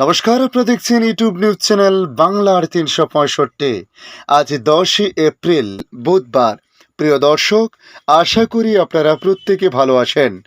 নমস্কার আপনারা দেখছেন ইউটিউব নিউজ চ্যানেল বাংলার তিনশো পঁয়ষট্টি। আজ দশই এপ্রিল, বুধবার। প্রিয় দর্শক, আশা করি আপনারা প্রত্যেকে ভালো আছেন।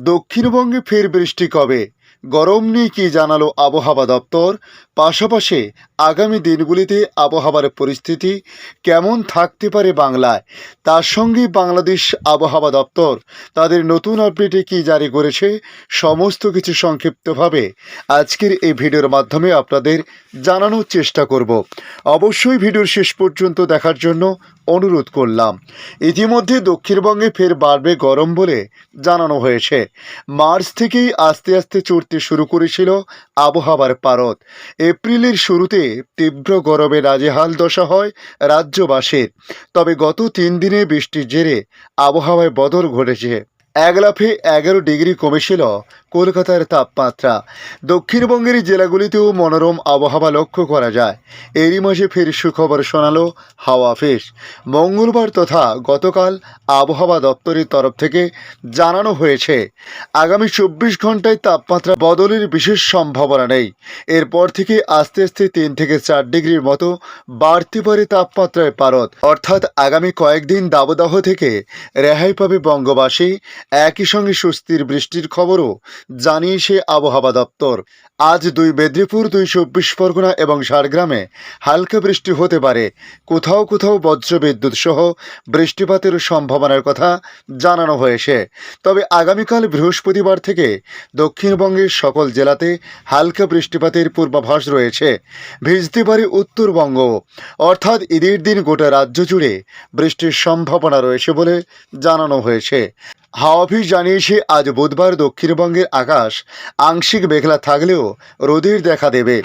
দক্ষিণবঙ্গে ফের বৃষ্টি কবে? গরম নিয়ে কি জানালো আবহাওয়া দপ্তর? পাশাপাশি আগামী দিনগুলিতে আবহাওয়ার পরিস্থিতি কেমন থাকতে পারে বাংলায়? তার সঙ্গে বাংলাদেশ আবহাওয়া দপ্তর তাদের নতুন আপডেটে কি জারি করেছে? সমস্ত কিছু সংক্ষিপ্তভাবে আজকের এই ভিডিওর মাধ্যমে আপনাদের জানানোর চেষ্টা করব। অবশ্যই ভিডিওর শেষ পর্যন্ত দেখার জন্য অনুরোধ করলাম। ইতিমধ্যে দক্ষিণবঙ্গে ফের বাড়বে গরম বলে জানানো হয়েছে। মার্চ থেকেই আস্তে আস্তে চড়তে শুরু করেছিল আবহাওয়ার পারদ। এপ্রিলের শুরুতে তীব্র গরমে নাজেহাল দশা হয় রাজ্যবাসীর। তবে গত তিন দিনে বৃষ্টির জেরে আবহাওয়ায় বদল ঘটেছে। এক লাফে এগারো ডিগ্রি কমেছিল কলকাতার তাপমাত্রা। দক্ষিণবঙ্গের জেলাগুলিতেও মনোরম আবহাওয়া লক্ষ্য করা যায়। এরই মাঝে ফের সুখবর শোনালো হাওয়া অফিস মঙ্গলবার তথা গতকাল আবহাওয়া দপ্তরের তরফ থেকে জানানো হয়েছে, আগামী চব্বিশ ঘন্টায় তাপমাত্রা বদলের বিশেষ সম্ভাবনা নেই। এরপর থেকে আস্তে আস্তে তিন থেকে চার ডিগ্রির মতো বাড়তে পারে তাপমাত্রায় পারদ। অর্থাৎ আগামী কয়েকদিন দাবদাহ থেকে রেহাই পাবে বঙ্গবাসী। একই সঙ্গে স্বস্তির বৃষ্টির খবরও জানিয়েছে আবহাওয়া দপ্তর। আজ দুই মেদিনীপুর, দুই চব্বিশ পরগনা এবং ঝাড়গ্রামে হালকা বৃষ্টি হতে পারে। কোথাও কোথাও বজ্রবিদ্যুৎ সহ বৃষ্টিপাতের সম্ভাবনার কথা জানানো হয়েছে। তবে আগামীকাল বৃহস্পতিবার থেকে দক্ষিণবঙ্গের সকল জেলাতে হালকা বৃষ্টিপাতের পূর্বাভাস রয়েছে। ভিজতে পারে উত্তরবঙ্গ, অর্থাৎ ঈদের দিন গোটা রাজ্য জুড়ে বৃষ্টির সম্ভাবনা রয়েছে বলে জানানো হয়েছে। হাওয়া অফিস জানিয়েছে, আজ বুধবার দক্ষিণবঙ্গের আকাশ আংশিক মেঘলা থাকলেও রোদের দেখা দেবে।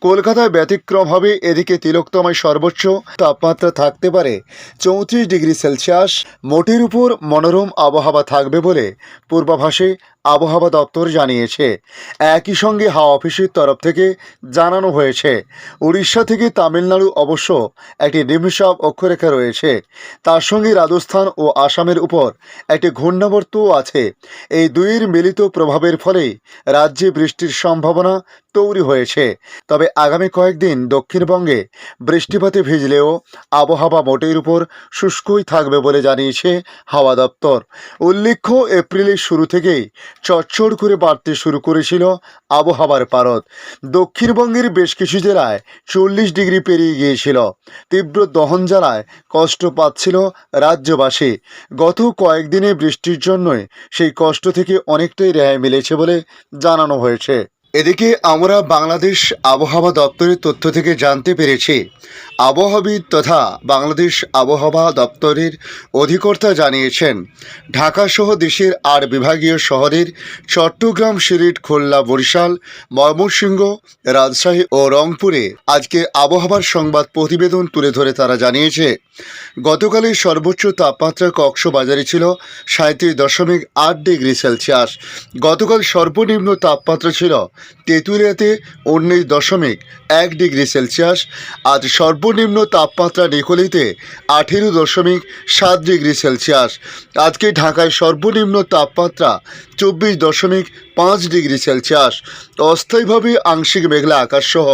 কলকাতায় ব্যতিক্রম হবে, এদিকে তিলকতমায় সর্বোচ্চ তাপমাত্রা থাকতে পারে চৌত্রিশ ডিগ্রি সেলসিয়াস। মোটের উপর মনোরম আবহাওয়া থাকবে বলে পূর্বাভাসে আবহাওয়া দপ্তর জানিয়েছে, একই সঙ্গে হাওয়া অফিসের তরফ থেকে জানানো হয়েছে, উড়িষ্যা থেকে তামিলনাড়ু অবশ্য একটি নিম্নচাপ অক্ষরেখা রয়েছে, তার সঙ্গে রাজস্থান ও আসামের উপর একটি ঘূর্ণাবর্তও আছে। এই দুইয়ের মিলিত প্রভাবের ফলে রাজ্যে বৃষ্টির সম্ভাবনা তৈরি হয়েছে। তবে আগামী কয়েকদিন দক্ষিণবঙ্গে বৃষ্টিপাতে ভিজলেও আবহাওয়া মোটের উপর শুষ্কই থাকবে বলে জানিয়েছে হাওয়া দপ্তর। উল্লেখ্য, এপ্রিলের শুরু থেকেই চচ্চড় করে বাড়তে শুরু করেছিল আবহাওয়ার পারদ। দক্ষিণবঙ্গের বেশ কিছু জেলায় চল্লিশ ডিগ্রি পেরিয়ে গিয়েছিল। তীব্র দহন জ্বালায় কষ্ট পাচ্ছিল রাজ্যবাসী। গত কয়েকদিনে বৃষ্টির জন্যই সেই কষ্ট থেকে অনেকটাই রেহাই মিলেছে বলে জানানো হয়েছে। এদিকে আমরা বাংলাদেশ আবহাওয়া দপ্তরের তথ্য থেকে জানতে পেরেছি। আবহাওয়াবিদ তথা বাংলাদেশ আবহাওয়া দপ্তরের অধিকর্তা জানিয়েছেন ঢাকাসহ দেশের আর বিভাগীয় শহরের চট্টগ্রাম, সিলেট, খুলনা, বরিশাল, ময়মনসিংহ, রাজশাহী ও রংপুরে আজকে আবহাওয়ার সংবাদ প্রতিবেদন তুলে ধরে তারা জানিয়েছে। গতকালের সর্বোচ্চ তাপমাত্রা কক্সবাজারে ছিল সাঁত্রিশ দশমিক আট ডিগ্রি সেলসিয়াস। গতকাল সর্বনিম্ন তাপমাত্রা ছিল তেঁতুলিয়াতে উনিশ দশমিক এক ডিগ্রি সেলসিয়াস। আজ সর্বনিম্ন তাপমাত্রা নিকলিতে আঠেরো দশমিক সাত ডিগ্রি সেলসিয়াস। আজকে ঢাকায় সর্বনিম্ন তাপমাত্রা চব্বিশ দশমিক পাঁচ ডিগ্রি সেলসিয়াস। অস্থায়ীভাবে আংশিক মেঘলা আকাশসহ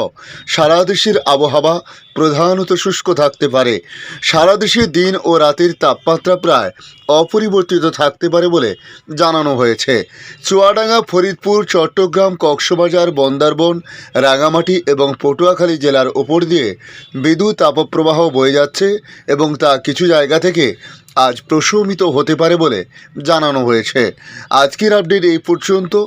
সারা দেশের আবহাওয়া প্রধানত শুষ্ক থাকতে পারে। সারা দেশে দিন ও রাতের তাপমাত্রা প্রায় অপরিবর্তিত থাকতে পারে বলে জানানো হয়েছে। চুয়াডাঙ্গা, ফরিদপুর, চট্টগ্রাম, কক্সবাজার, বন্দারবন, রাঙামাটি এবং পটুয়াখালী জেলার ওপর দিয়ে বিদ্যুৎ তাপপ্রবাহ বয়ে যাচ্ছে এবং তা কিছু জায়গা থেকে আজ প্রশমিত হতে পারে বলে জানানো হয়েছে। আজকের আপডেট এই পর্যন্ত।